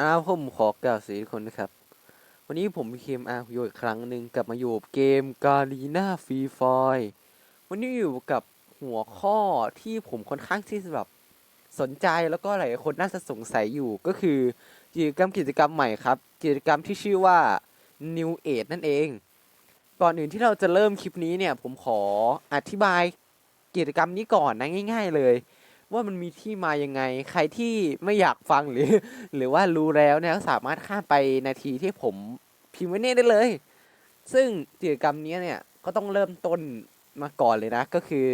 อ้าวผมขอกล่าวสวัสดีทุกคนนะครับ วันนี้ผมเคมอาร์อยู่อีกครั้งหนึ่งกลับมาอยู่กับเกมกาลีนาฟรีฟอยวันนี้อยู่กับหัวข้อที่ผมค่อนข้างที่จะแบบสนใจแล้วก็หลายคนน่าจะสงสัยอยู่ก็คือกิจกรรมกิจกรรมใหม่ครับ กิจกรรมที่ชื่อว่า New Age นั่นเอง ก่อนอื่นที่เราจะเริ่มคลิปนี้เนี่ย ผมขออธิบายกิจกรรมนี้ก่อนนะง่าย ๆ เลย ว่ามันมีที่มายังไง ใครที่ไม่อยากฟังหรือ หรือว่ารู้แล้วเนี่ยก็สามารถข้ามไปนาทีที่ผมพิมพ์ไว้เนี่ยได้เลย ซึ่งกิจกรรมนี้เนี่ยก็ต้องเริ่มต้นมาก่อนเลยนะ ก็คือ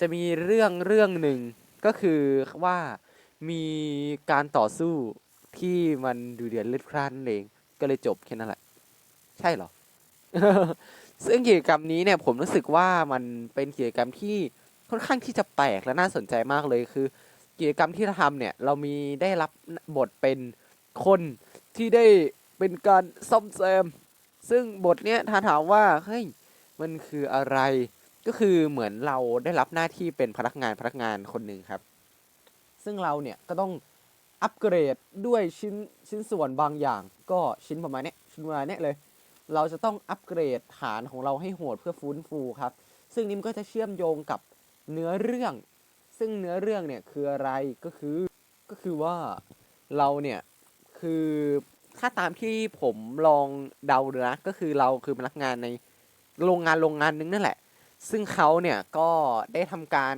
จะมีเรื่องเรื่องหนึ่งก็คือว่ามีการต่อสู้ที่มันดูเดือดเลือดพล่านนั่นเอง ก็เลยจบแค่นั้นแหละ ใช่หรอ ซึ่งกิจกรรมนี้เนี่ยผมรู้สึกว่ามันเป็นกิจกรรมที่ ค่อนข้างที่จะแปลกและน่าสนใจมากเลยคือ กิจกรรมที่เราทำเนี่ย เรามีได้รับบทเป็นคนที่ได้เป็นการซ่อมแซม ซึ่งบทเนี้ยถ้าถามว่าเฮ้ยมันคืออะไร ก็คือเหมือนเราได้รับหน้าที่เป็นพนักงานพนักงานคนหนึ่งครับ ซึ่งเราเนี่ยก็ต้องอัปเกรดด้วยชิ้นชิ้นส่วนบางอย่าง ก็ชิ้นประมาณนี้ชิ้นประมาณนี้เลย เราจะต้องอัปเกรดฐานของเราให้โหดเพื่อฟื้นฟูครับ ซึ่งนี่มันก็จะเชื่อมโยงกับ เนื้อเรื่อง ซึ่งเนื้อเรื่องเนี่ยคืออะไรก็คือก็คือว่าเราเนี่ยคือถ้าตามที่ผมลองเดาดูนะก็คือเราคือพนักงานในโรงงานโรงงานนึงนั่นแหละ ซึ่งเขาเนี่ยก็ได้ทำการ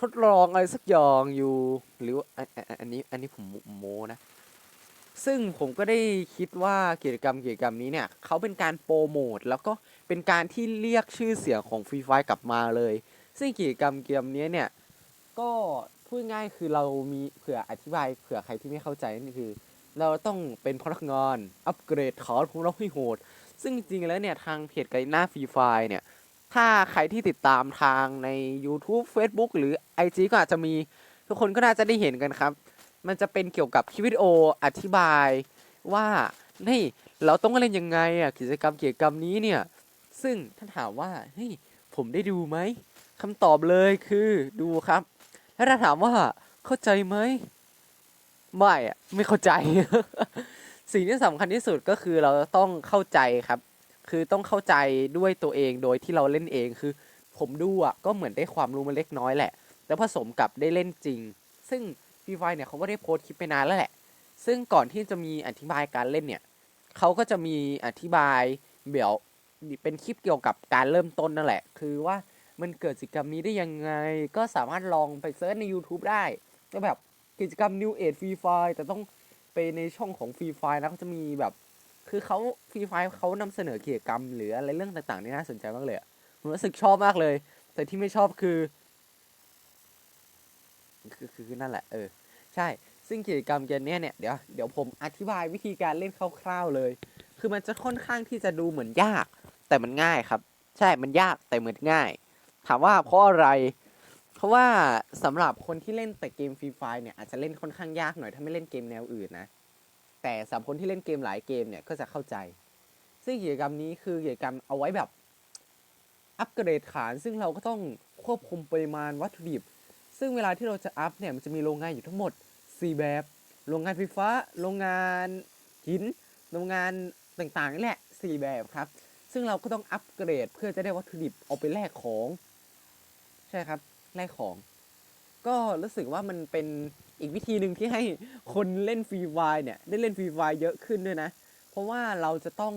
ทดลองอะไรสักอย่างอยู่หรืออันอันอันนี้อันนี้ผมโมนะ ซึ่งผมก็ได้คิดว่ากิจกรรมกิจกรรมนี้เนี่ยเขาเป็นการโปรโมทแล้วก็เป็นการที่เรียกชื่อเสียงของฟรีไฟกลับมาเลย ซึ่งกิจกรรมเกมนี้เนี่ยก็พูดง่ายคือเรามีเผื่ออธิบายเผื่อใครที่ไม่เข้าใจนี่คือ เราต้องเป็นพนักงานอัปเกรดฐานของเราให้โหด ซึ่งจริงๆแล้วเนี่ยทางเพจไกหน้าฟรีไฟเนี่ยถ้าใครที่ติดตามทางใน YouTube Facebook หรือ IG ก็อาจจะมีทุกคนก็น่าจะได้เห็นกันครับ มันจะเป็นเกี่ยวกับคลิปวิดีโออธิบายว่าเฮ้ยเราต้องเล่นยังไงอะกิจกรรมกิจกรรมนี้เนี่ย ซึ่งถ้านถามว่าเฮ้ยผมได้ดูไหม คำตอบเลยคือดูครับ แล้วถ้าถามว่าเข้าใจไหมไม่อะไม่เข้าใจ สิ่งที่สำคัญที่สุดก็คือเราต้องเข้าใจครับ คือต้องเข้าใจด้วยตัวเองโดยที่เราเล่นเองคือ ผมดูอะก็เหมือนได้ความรู้มาเล็กน้อยแหละ แล้วผสมกับได้เล่นจริง ซึ่งฟีไฟเนี่ยเขาก็ได้โพสต์คลิปไปนานแล้วแหละ ซึ่งก่อนที่จะมีอธิบายการเล่นเนี่ยเขาก็จะมีอธิบายเดี๋ยวเป็นคลิปเกี่ยวกับการเริ่มต้นนั่นแหละ คือว่า มันเกิดกิจกรรมนี้ได้ยังไง ก็สามารถลองไปเซิร์ชใน YouTube ได้ก็แบบกิจกรรม New Age Free Fire แต่ต้องไปในช่องของ Free Fire นะเขาจะมีแบบ คือเขา Free Fire เขานำเสนอกิจกรรม หรืออะไรเรื่องต่างๆนี่น่าสนใจมากเลยผมรู้สึกชอบมากเลย แต่ที่ไม่ชอบคือคือคือคอนั่นแหละ เออ ใช่ ซึ่งกิจกรรมเกมนี้เนี่ย เดี๋ยว เดี๋ยวผมอธิบายวิธีการเล่นคร่าวๆเลย คือมันจะค่อนข้างที่จะดูเหมือนยาก แต่มันง่ายครับ ใช่ มันยากแต่เหมือนง่าย ถามว่าเพราะอะไร เพราะว่าสำหรับคนที่เล่นแต่เกมฟรีไฟเนี่ยอาจจะเล่นค่อนข้างยากหน่อยถ้าไม่เล่นเกมแนวอื่นนะ แต่สำหรับคนที่เล่นเกมหลายเกมเนี่ยก็จะเข้าใจ ซึ่งกิจกรรมนี้คือกิจกรรมเอาไว้แบบอัปเกรดฐานซึ่งเราก็ต้องควบคุมปริมาณวัตถุดิบ ซึ่งเวลาที่เราจะอัพเนี่ยมันจะมีโรงงานอยู่ทั้งหมด 4 แบบ โรงงานไฟฟ้า โรงงานหิน โรงงานต่างๆนี่แหละ 4 แบบครับ ซึ่งเราก็ต้องอัปเกรดเพื่อจะได้วัตถุดิบเอาไปแลกของ ใช่ครับแลกของ ก็รู้สึกว่ามันเป็นอีกวิธีหนึ่งที่ให้คนเล่นฟรีไฟเนี่ย ได้เล่นฟรีไฟเยอะขึ้นด้วยนะ เพราะว่าเราจะต้อง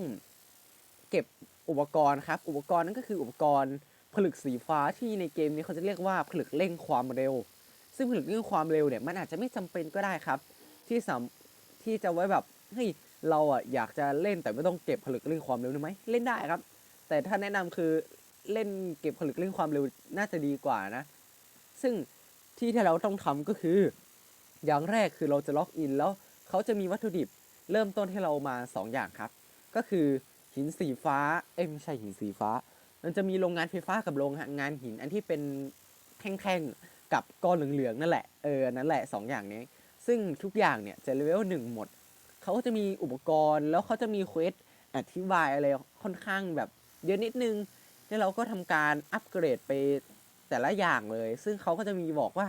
เก็บอุปกรณ์ครับ อุปกรณ์นั่นก็คืออุปกรณ์ผลึกสีฟ้าที่ในเกมนี้เขาจะเรียกว่าผลึกเร่งความเร็ว ซึ่งผลึกเร่งความเร็วเนี่ยมันอาจจะไม่จำเป็นก็ได้ครับ ที่สามที่จะไว้แบบเฮ้ยเราอะอยากจะเล่นแต่ไม่ต้องเก็บผลึกเร่งความเร็วได้ไหมเล่นได้ครับ แต่ถ้าแนะนำคือ เล่นเก็บผลึกเร่งความเร็วน่าจะดีกว่านะ ซึ่งที่ที่เราต้องทำก็คือ อย่างแรกคือเราจะล็อกอินแล้วเขาจะมีวัตถุดิบเริ่มต้นให้เรามา 2 อย่างครับ ก็คือหินสีฟ้าเอ้ไม่ใช่หินสีฟ้า มันจะมีโรงงานไฟฟ้ากับโรงงานหิน อันที่เป็นแท่งๆกับก้อนเหลืองๆนั่นแหละเออนั่นแหละ 2 อย่างนี้ ซึ่งทุกอย่างเนี่ยจะเลเวลหนึ่งหมดเขาก็จะมีอุปกรณ์แล้วเขาจะมีเควสอธิบายอะไรค่อนข้างแบบเยอะนิดนึง แล้วเราก็ทำการอัปเกรดไปแต่ละอย่างเลย ซึ่งเขาก็จะมีบอกว่า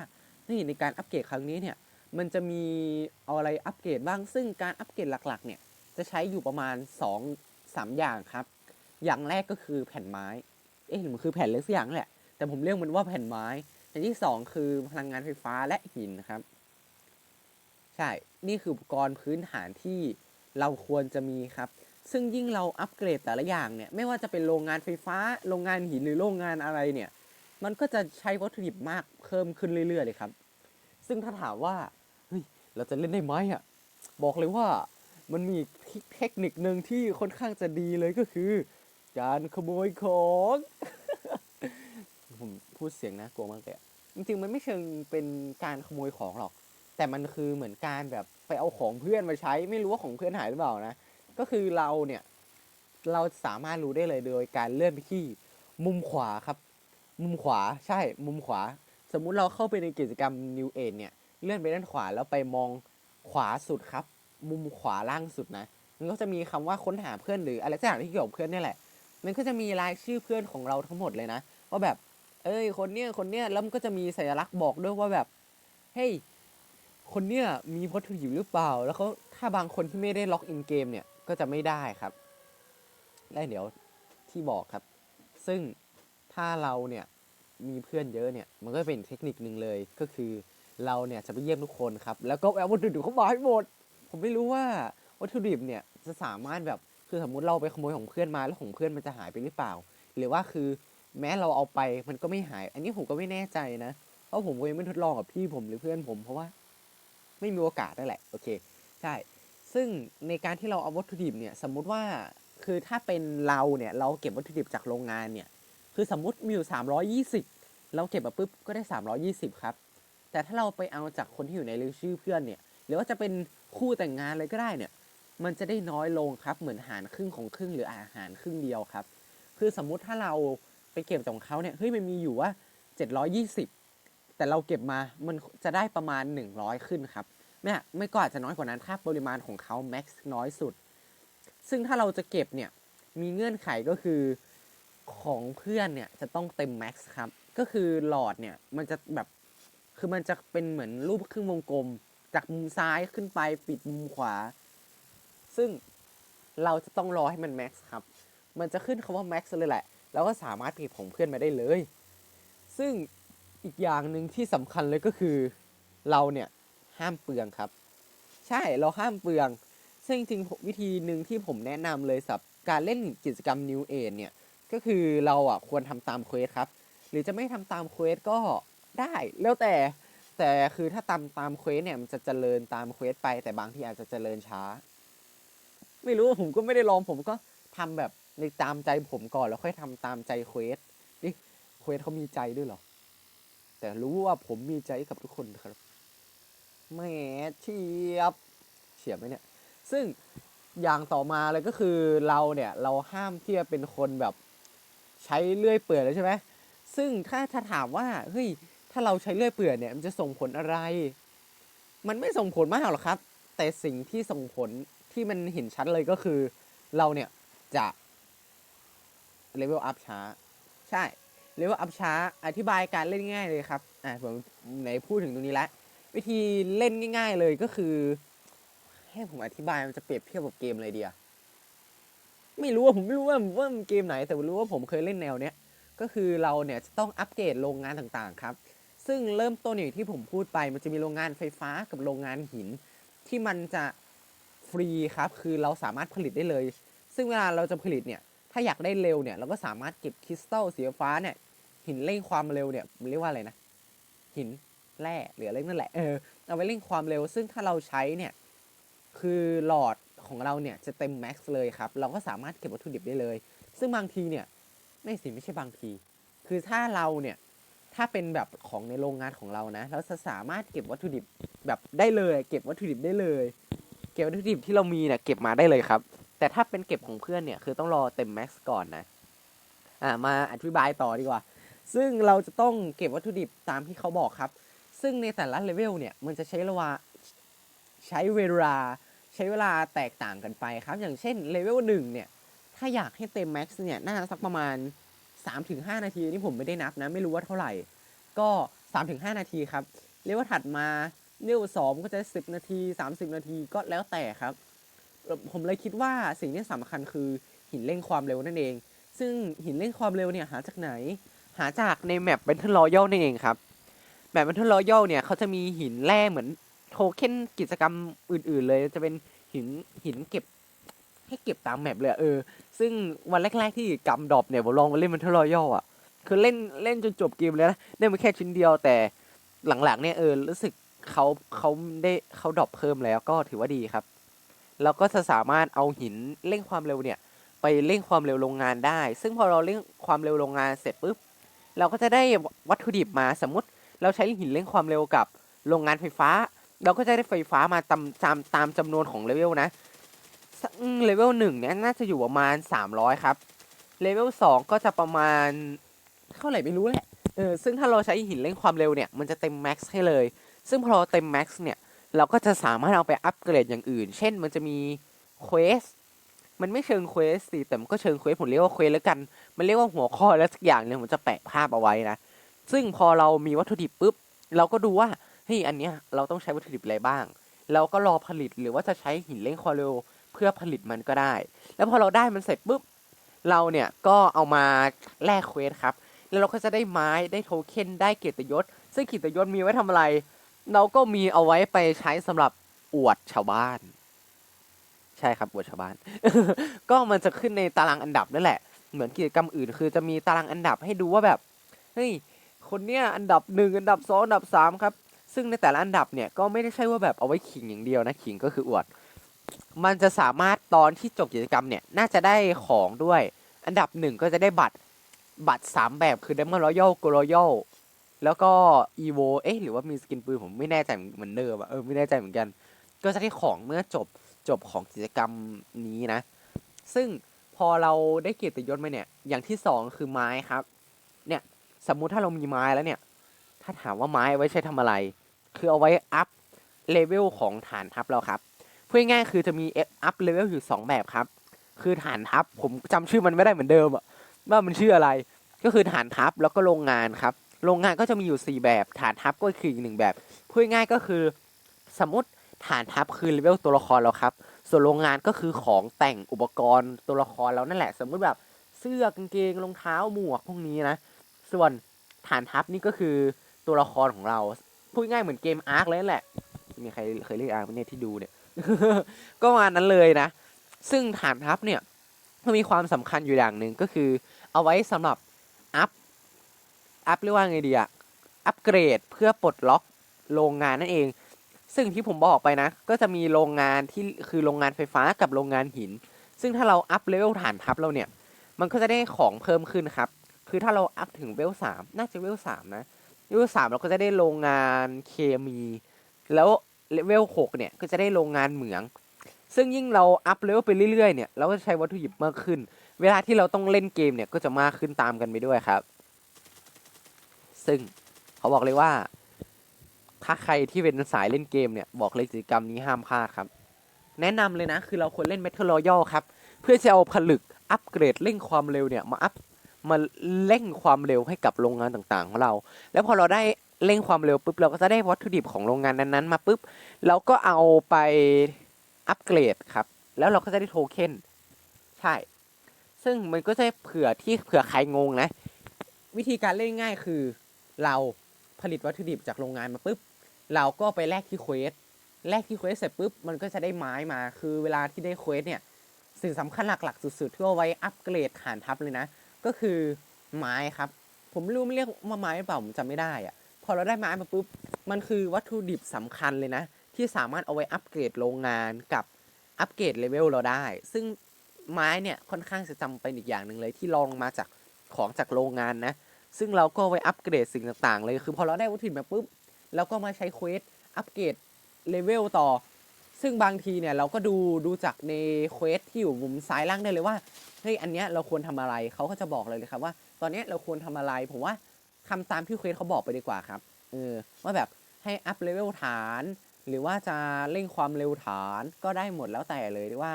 นี่ในการอัปเกรดครั้งนี้เนี่ยมันจะมีเอาอะไรอัปเกรดบ้าง ซึ่งการอัปเกรดหลักๆเนี่ยจะใช้อยู่ประมาณ 2 3 อย่างครับ อย่างแรกก็คือแผ่นไม้ เอ๊ะหรือมันคือแผ่นเล็กสักอย่างแหละ แต่ผมเรียกมันว่าแผ่นไม้ อย่างที่สองคือพลังงานไฟฟ้าและหินนะครับ ใช่ นี่คืออุปกรณ์พื้นฐานที่เราควรจะมีครับ ซึ่งยิ่งเราอัปเกรดแต่ละอย่างเนี่ยไม่ว่าจะเป็นโรงงานไฟฟ้า โรงงานหินหรือโรงงานอะไรเนี่ย มันก็จะใช้วัตถุดิบมากเพิ่มขึ้นเรื่อยๆเลยครับ ซึ่งถ้าถามว่าเฮ้ยเราจะเล่นได้ไหมอะบอกเลยว่ามันมีเทคนิคหนึ่งที่ค่อนข้างจะดีเลยก็คือ การขโมยของผมพูดเสียงนะกลัวมากเลยจริงๆมันไม่เชิงเป็นการขโมยของหรอก แต่มันคือเหมือนการแบบไปเอาของเพื่อนมาใช้ ไม่รู้ว่าของเพื่อนหายหรือเปล่านะ ก็คือเราเนี่ยเราสามารถรู้ได้เลยโดยการเลื่อนไปที่มุมขวาครับ มุมขวาใช่มุมขวา สมมุติเราเข้าไปในกิจกรรม New Age เนี่ยเลื่อนไปด้านขวาแล้วไปมองขวาสุดครับ มุมขวาล่างสุดนะมันก็จะมีคำว่าค้นหาเพื่อนหรืออะไรสักอย่างที่เกี่ยวกับเพื่อนนี่แหละ มันก็จะมีรายชื่อเพื่อนของเราทั้งหมดเลยนะว่าแบบ เอ้ยคนเนี้ยคนเนี้ยแล้วมันก็จะมีสัญลักษณ์บอกด้วยว่าแบบเฮ้ยคนเนี้ยมีวัตถุดิบหรือเปล่า แล้วเขาถ้าบางคนที่ไม่ได้ล็อกอินเกมเนี่ย ก็จะไม่ได้ครับและเดี๋ยวที่บอกครับ ซึ่งถ้าเราเนี่ยมีเพื่อนเยอะเนี่ย มันก็เป็นเทคนิคหนึ่งเลย ก็คือเราเนี่ยจะไปเยี่ยมทุกคนครับ แล้วก็เอาวัตถุดิบเข้ามาให้หมด ผมไม่รู้ว่าวัตถุดิบเนี่ยจะสามารถแบบคือสมมุติเราไปขโมยของเพื่อนมาแล้วของเพื่อนมันจะหายไปหรือเปล่า หรือว่าคือแม้เราเอาไปมันก็ไม่หาย อันนี้ผมก็ไม่แน่ใจนะ เพราะผมก็ยังไม่ทดลองกับพี่ผมหรือเพื่อนผม เพราะว่า ไม่มีโอกาสนั่นแหละ โอเค ใช่ ซึ่งในการที่เราเอาวัตถุดิบเนี่ยสมมุติว่าคือถ้าเป็นเราเนี่ยเราเก็บวัตถุดิบจากโรงงานเนี่ยคือสมมุติมีอยู่สามร้อยี่สิบเราเก็บมาปุ๊บก็ได้สามร้อยี่สิบครับ แต่ถ้าเราไปเอาจากคนที่อยู่ในรายชื่อเพื่อนเนี่ยหรือว่าจะเป็นคู่แต่งงานเลยก็ได้เนี่ยมันจะได้น้อยลงครับเหมือนหารครึ่งของครึ่งหรืออาหารครึ่งเดียวครับ คือสมมุติถ้าเราไปเก็บจากเขาเนี่ยเฮ้ยมันมีอยู่ว่าเจ็ดร้อยี่สิบแต่เราเก็บมามันจะได้ประมาณหนึ่งร้อยขึ้นครับ เนี่ยไม่ก็อาจจะน้อยกว่านั้นถ้าปริมาณของเขาแม็กซ์น้อยสุด ซึ่งถ้าเราจะเก็บเนี่ยมีเงื่อนไขก็คือของเพื่อนเนี่ยจะต้องเต็มแม็กซ์ครับ ก็คือหลอดเนี่ยมันจะแบบคือมันจะเป็นเหมือนรูปครึ่งวงกลม จากมุมซ้ายขึ้นไปปิดมุมขวา ซึ่งเราจะต้องรอให้มันแม็กซ์ครับ มันจะขึ้นคำว่าแม็กซ์เลยแหละ แล้วก็สามารถเก็บของเพื่อนมาได้เลย ซึ่งอีกอย่างหนึ่งที่สำคัญเลยก็คือเราเนี่ย ห้ามเปลืองครับ ใช่เราห้ามเปลือง ซึ่งจริงวิธีหนึ่งที่ผมแนะนำเลยสำหรับการเล่นกิจกรรม New Age เนี่ยก็คือเราอะควรทำตามเควสครับ หรือจะไม่ทำตามเควสก็ได้แล้วแต่แต่คือถ้าตามตามเควสเนี่ยมันจะเจริญตามเควสไป แต่บางทีอาจจะเจริญช้า ไม่รู้ผมก็ไม่ได้ลองผมก็ทำแบบในตามใจผมก่อนแล้วค่อยทำตามใจเควสนี่เควสเขามีใจด้วยเหรอแต่รู้ว่าผมมีใจกับทุกคนครับ แหมเฉียบเฉียบไหมเนี่ย ซึ่งอย่างต่อมาเลยก็คือเราเนี่ยเราห้ามที่จะเป็นคนแบบใช้เลื่อยเปื่อยแล้วใช่ไหมซึ่งถ้าถ้าถามว่าเฮ้ยถ้าเราใช้เลื่อยเปื่อยเนี่ยมันจะส่งผลอะไร มันไม่ส่งผลมากหรอกครับ แต่สิ่งที่ส่งผลที่มันเห็นชัดเลยก็คือ เราเนี่ยจะเลเวลอัพช้า ใช่เลเวลอัพช้าอธิบายการเล่นง่ายเลยครับอ่าผมไหนพูดถึงตรงนี้แล้ว วิธีเล่นง่าย ๆ เลยก็คือให้ผมอธิบายมันจะเปรียบเทียบกับเกมอะไรเดียไม่รู้ว่าผมไม่รู้ว่าว่ามันเกมไหน แต่รู้ว่าผมเคยเล่นแนวเนี้ยก็คือเราเนี่ยจะต้องอัปเกรดโรงงานต่างๆครับ ซึ่งเริ่มต้นอย่างที่ผมพูดไป มันจะมีโรงงานไฟฟ้ากับโรงงานหิน ที่มันจะฟรีครับ คือเราสามารถผลิตได้เลย ซึ่งเวลาเราจะผลิตเนี่ย ถ้าอยากได้เร็วเนี่ย เราก็สามารถเก็บคริสตัลสีฟ้าเนี่ย หินเร่งความเร็วเนี่ยเรียกว่าอะไรนะ หิน แร่หรืออะไรนั่นแหละเออเอาไปเร่งความเร็ว ซึ่งถ้าเราใช้เนี่ยคือหลอดของเราเนี่ยจะเต็มแม็กซ์เลยครับ เราก็สามารถเก็บวัตถุดิบได้เลย ซึ่งบางทีเนี่ยไม่สิไม่ใช่บางที คือถ้าเราเนี่ยถ้าเป็นแบบของในโรงงานของเรานะ เราจะสามารถเก็บวัตถุดิบแบบได้เลย เก็บวัตถุดิบได้เลย เก็บวัตถุดิบที่เรามีเนี่ยเก็บมาได้เลยครับ แต่ถ้าเป็นเก็บของเพื่อนเนี่ยคือต้องรอเต็มแม็กซ์ก่อนนะ อ่ามาอธิบายต่อดีกว่า ซึ่งเราจะต้องเก็บวัตถุดิบตามที่เขาบอกครับ ซึ่งในแต่ละเลเวลเนี่ยมันจะใช้เวลาใช้เวลาใช้เวลาแตกต่างกันไปครับ อย่างเช่นเลเวลหนึ่งเนี่ยถ้าอยากให้เต็มแม็กซ์เนี่ยน่าจะสักประมาณ 3-5 นาทีนี่ผมไม่ได้นับนะ ไม่รู้ว่าเท่าไหร่ ก็ 3-5 นาทีครับเลเวลถัดมาเลเวลสองก็จะสิบนาทีสามสิบนาทีก็แล้วแต่ครับ ผมเลยคิดว่าสิ่งที่สำคัญคือหินเร่งความเร็วนั่นเอง ซึ่งหินเร่งความเร็วเนี่ยหาจากไหน หาจากในแมป Battle Royale นั่นเองครับ แมป Battle Royale เนี่ยเขาจะมีหินแร่เหมือนโทเค็นกิจกรรมอื่น ๆ เลยจะเป็นหินหินเก็บให้เก็บตามแมปเลยเออ ซึ่งวันแรก ๆ ที่กำดรอปเนี่ยผมลองมาเล่น Battle Royale อะ คือเล่นเล่นจนจบเกมเลยนะได้มาแค่ชิ้นเดียวแต่หลัง ๆ เนี่ยเออรู้สึกเขาเขาได้เขาดรอปเพิ่มแล้วก็ถือว่าดีครับ แล้วก็จะสามารถเอาหินเร่งความเร็วเนี่ย ไปเร่งความเร็วโรงงานได้ ซึ่งพอเราเร่งความเร็วโรงงานเสร็จปุ๊บเราก็จะได้วัตถุดิบมาสมมติ เราใช้หินเร่งความเร็วกับโรงงานไฟฟ้า เราก็จะได้ไฟฟ้ามาตามตามตามจำนวนของเลเวลนะเลเวลหนึ่งเนี่ยน่าจะอยู่ประมาณ 300 ครับเลเวลสองก็จะประมาณเท่าไหร่ไม่รู้แหละเออซึ่งถ้าเราใช้หินเร่งความเร็วเนี่ยมันจะเต็มแม็กซ์ให้เลย ซึ่งพอเราเต็มแม็กซ์เนี่ยเราก็จะสามารถเอาไปอัปเกรดอย่างอื่น เช่นมันจะมีเควสมันไม่เชิงเควสสิแต่มันก็เชิงเควสผมเรียกว่าเควสแล้วกัน มันเรียกว่าหัวข้อแล้วสักอย่างเนี่ยผมจะแปะภาพเอาไว้นะ ซึ่งพอเรามีวัตถุดิบปุ๊บ เราก็ดูว่าเฮ้ยอันเนี้ยเราต้องใช้วัตถุดิบอะไรบ้าง เราก็รอผลิตหรือว่าจะใช้หินเร่งความเร็วเพื่อผลิตมันก็ได้ แล้วพอเราได้มันเสร็จปุ๊บเราเนี่ยก็เอามาแลกเควสครับ แล้วเราก็จะได้ไม้ได้โทเค็นได้เกียรติยศ ซึ่งเกียรติยศมีไว้ทำอะไร เราก็มีเอาไว้ไปใช้สำหรับอวดชาวบ้าน ใช่ครับอวดชาวบ้าน ก็มันจะขึ้นในตารางอันดับนั่นแหละ เหมือนกิจกรรมอื่น คือจะมีตารางอันดับให้ดูว่าแบบ เฮ้ย คนเนี้ยอันดับหนึ่งอันดับสองอันดับสามครับ ซึ่งในแต่ละอันดับเนี่ยก็ไม่ได้ใช่ว่าแบบเอาไว้ขิงอย่างเดียวนะขิงก็คืออวด มันจะสามารถตอนที่จบกิจกรรมเนี่ยน่าจะได้ของด้วย อันดับหนึ่งก็จะได้บัตรบัตรสามแบบคือ Diamond Royal Gold Royal แล้วก็ Evo เอ๊ะหรือว่ามีสกินปืนผมไม่แน่ใจเหมือนเดิมอะเออไม่แน่ใจเหมือนกัน ก็จะได้ของเมื่อจบจบของกิจกรรมนี้นะ ซึ่งพอเราได้เกียรติยศมาเนี่ย อย่างที่สองคือไม้ครับ เนี่ย สมมุติถ้าเรามีไม้แล้วเนี่ย ถ้าถามว่าไม้ไว้ใช้ทำอะไร คือเอาไว้อัพเลเวลของฐานทัพเราครับพูดง่ายๆคือจะมีอัพเลเวลอยู่สองแบบครับ คือฐานทัพผมจำชื่อมันไม่ได้เหมือนเดิมอะว่ามันชื่ออะไร ก็คือฐานทัพแล้วก็โรงงานครับ โรงงานก็จะมีอยู่ 4 แบบ ฐานทัพก็คืออีกหนึ่งแบบพูดง่ายๆก็คือสมมติฐานทัพคือเลเวลตัวละครเราครับส่วนโรงงานก็คือของแต่งอุปกรณ์ตัวละครเรานั่นแหละ สมมุติแบบเสื้อกางเกงรองเท้าหมวกพวกนี้นะ ส่วนฐานทัพนี่ก็คือตัวละครของเรา พูดง่ายเหมือนเกมอาร์คเลยนั่นแหละ มีใครเคยเล่นอาร์คไหมเนี่ยที่ดูเนี่ย ก็มานั้นเลยนะ ซึ่งฐานทัพเนี่ยมันมีความสำคัญอยู่อย่างหนึ่งก็คือ เอาไว้สำหรับอัพ อัพเรียกว่าไงดีอะอัปเกรดเพื่อปลดล็อกโรงงานนั่นเอง ซึ่งที่ผมบอกไปนะ ก็จะมีโรงงานที่คือโรงงานไฟฟ้ากับโรงงานหิน ซึ่งถ้าเราอัพเลเวลฐานทัพเราเนี่ย มันก็จะได้ของเพิ่มขึ้นครับ คือถ้าเราอัพถึงเวลสามน่าจะเวลสามนะเวลสามเราก็จะได้โรงงานเคมี แล้วเวลหกเนี่ยก็จะได้โรงงานเหมือง ซึ่งยิ่งเราอัพเลเวลไปเรื่อยๆเนี่ยเราก็ใช้วัตถุดิบมากขึ้น เวลาที่เราต้องเล่นเกมเนี่ยก็จะมากขึ้นตามกันไปด้วยครับ ซึ่งเขาบอกเลยว่า ถ้าใครที่เป็นสายเล่นเกมเนี่ยบอกเลยกิจกรรมนี้ห้ามพลาดครับ แนะนำเลยนะคือเราควรเล่น Battle Royale ครับเพื่อจะเอาผลึกอัปเกรดเร่งความเร็วเนี่ยมาอัพ มาเร่งความเร็วให้กับโรงงานต่างๆ ของเรา แล้วพอเราได้เร่งความเร็วปุ๊บเราก็จะได้วัตถุดิบของโรงงานนั้นๆมาปุ๊บเราก็เอาไปอัปเกรดครับ แล้วเราก็จะได้โทเค็นใช่ ซึ่งมันก็จะเผื่อที่เผื่อใครงงนะ วิธีการเล่นง่ายคือเราผลิตวัตถุดิบจากโรงงานมาปุ๊บเราก็ไปแลกที่เควสแลกที่เควสเสร็จปุ๊บมันก็จะได้ไม้มาคือเวลาที่ได้เควสเนี่ยสิ่งสำคัญหลักๆ สุดๆที่เอาไว้อัปเกรดฐานทัพเลยนะ ก็คือไม้ครับ ผมรู้ไม่เรียกว่าไม้หรือเปล่าผมจำไม่ได้อะพอเราได้ไม้มาปุ๊บมันคือวัตถุดิบสำคัญเลยนะ ที่สามารถเอาไว้อัปเกรดโรงงานกับอัปเกรดเลเวลเราได้ ซึ่งไม้เนี่ยค่อนข้างจะจำเป็นอีกอย่างหนึ่งเลยที่รองมาจากของจากโรงงานนะ ซึ่งเราก็ไว้อัปเกรดสิ่งต่างๆ เลยคือพอเราได้วัตถุดิบมาปุ๊บเราก็มาใช้เควสอัปเกรดเลเวลต่อ ซึ่งบางทีเนี่ยเราก็ดูดูจากในเควสที่อยู่มุมซ้ายล่างได้เลยว่าเฮ้ยอันเนี้ยเราควรทำอะไรเขาก็จะบอกเลยเลยครับว่า ตอนเนี้ยเราควรทำอะไรผมว่าทำตามที่เควสเขาบอกไปดีกว่าครับเออว่าแบบให้อัพเลเวลฐาน หรือว่าจะเร่งความเร็วฐานก็ได้หมดแล้วแต่เลยว่า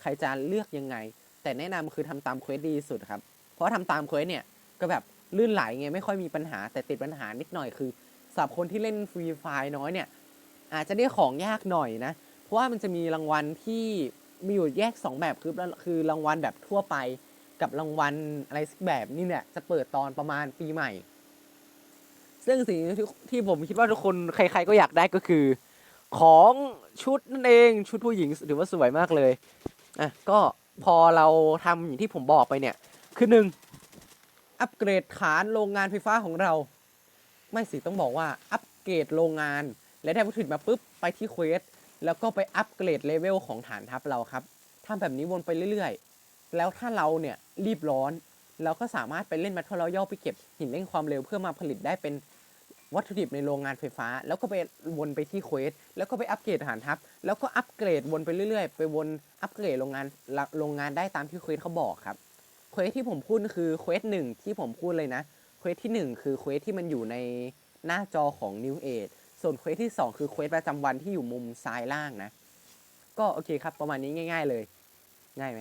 ใครจะเลือกยังไง แต่แนะนำคือทำตามเควสดีสุดครับ เพราะทำตามเควสเนี่ยก็แบบลื่นไหลไงไม่ค่อยมีปัญหาแต่ติดปัญหานิดหน่อยคือสำหรับคนที่เล่นฟรีไฟน้อยเนี่ยอาจจะได้ของยากหน่อยนะ เพราะว่ามันจะมีรางวัลที่มีอยู่แยก 2 แบบคือคือรางวัลแบบทั่วไปกับรางวัลอะไรสักแบบนี่เนี่ยจะเปิดตอนประมาณปีใหม่ ซึ่งสิ่งที่ที่ผมคิดว่าทุกคนใคร ๆ ก็อยากได้ก็คือ ของชุดนั่นเองชุดผู้หญิงถือว่าสวยมากเลยอะก็พอเราทำอย่างที่ผมบอกไปเนี่ย คือหนึ่งอัปเกรดฐานโรงงานไฟฟ้าของเรา ไม่สิต้องบอกว่าอัปเกรดโรงงาน และได้วัตถุดิบมาปุ๊บไปที่เควส แล้วก็ไปอัปเกรดเลเวลของฐานทัพเราครับทำแบบนี้วนไปเรื่อยๆ แล้วถ้าเราเนี่ยรีบร้อน เราก็สามารถไปเล่นมาทัลเราย่อไปเก็บหินเร่งความเร็วเพื่อมาผลิตได้เป็นวัตถุดิบในโรงงานไฟฟ้า แล้วก็ไปวนไปที่เควสแล้วก็ไปอัปเกรดฐานทัพ แล้วก็อัปเกรดวนไปเรื่อยๆ ไปวนอัปเกรดโรงงานโรงงานได้ตามที่เควสเขาบอกครับเควสที่ผมพูดคือเควสหนึ่งที่ผมพูดเลยนะเควสที่หนึ่งคือเควสที่มันอยู่ในหน้าจอของ New Age ส่วนเควสที่สองคือเควสประจำวันที่อยู่มุมซ้ายล่างนะ ก็โอเคครับ ประมาณนี้ง่าย ๆ เลย ง่ายไหม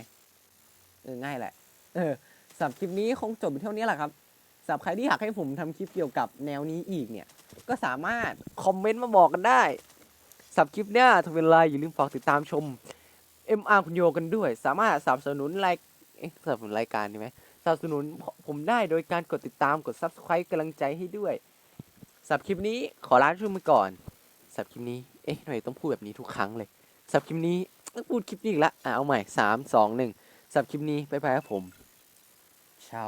เออง่ายแหละ เออสำหรับคลิปนี้คงจบไปเท่านี้แหละครับสำหรับใครที่อยากให้ผมทำคลิปเกี่ยวกับแนวนี้อีกเนี่ย ก็สามารถคอมเมนต์มาบอกกันได้สำหรับคลิปเนี้ยถ้าเป็นไรอย่าลืมฝากติดตามชม MR คุณโยกันด้วย สามารถสนับสนุนรายสนับสนุนรายการใช่ไหมสนับสนุนผมได้โดยการกดติดตามกด Subscribe กำลังใจให้ด้วย สับคลิปนี้ขอลาทุกท่านไปก่อน สับคลิปนี้ เอ๊ะทำไมต้องพูดแบบนี้ทุกครั้งเลย สับคลิปนี้ต้องพูดคลิปนี้อีกละอะเอาใหม่สามสองหนึ่งสับคลิปนี้ไปไปครับผมเช้า